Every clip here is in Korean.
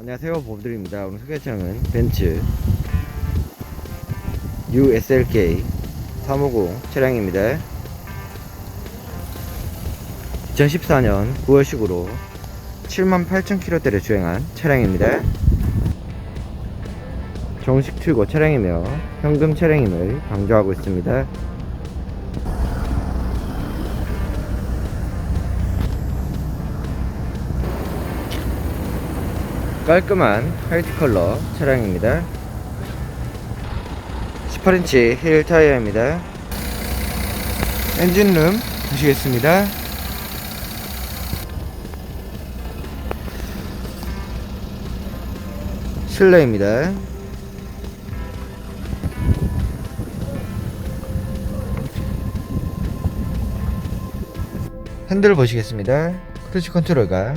안녕하세요 보브들입니다. 오늘 소개할 차량은 벤츠 USLK 350 차량입니다. 2014년 9월식으로 78,000km대를 주행한 차량입니다. 정식 출고 차량이며 현금 차량임을 강조하고 있습니다 깔끔한 화이트 컬러 차량입니다. 18인치 힐 타이어입니다. 엔진룸 보시겠습니다. 실내입니다. 핸들 보시겠습니다. 크루즈 컨트롤과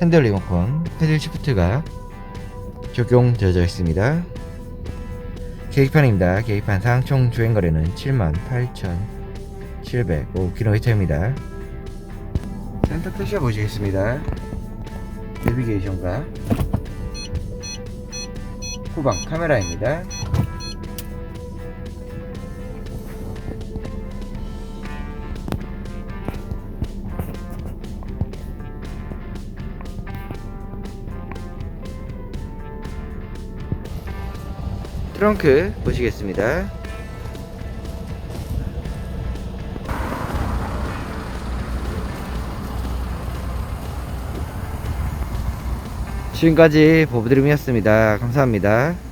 핸들 리모컨, 패들 시프트가 적용되어져 있습니다. 계기판입니다. 계기판 상 총 주행거리는 78,705km입니다. 센터 패셔 보시겠습니다. 내비게이션과 후방 카메라입니다. 트렁크 보시겠습니다. 지금까지 보브드림이었습니다. 감사합니다.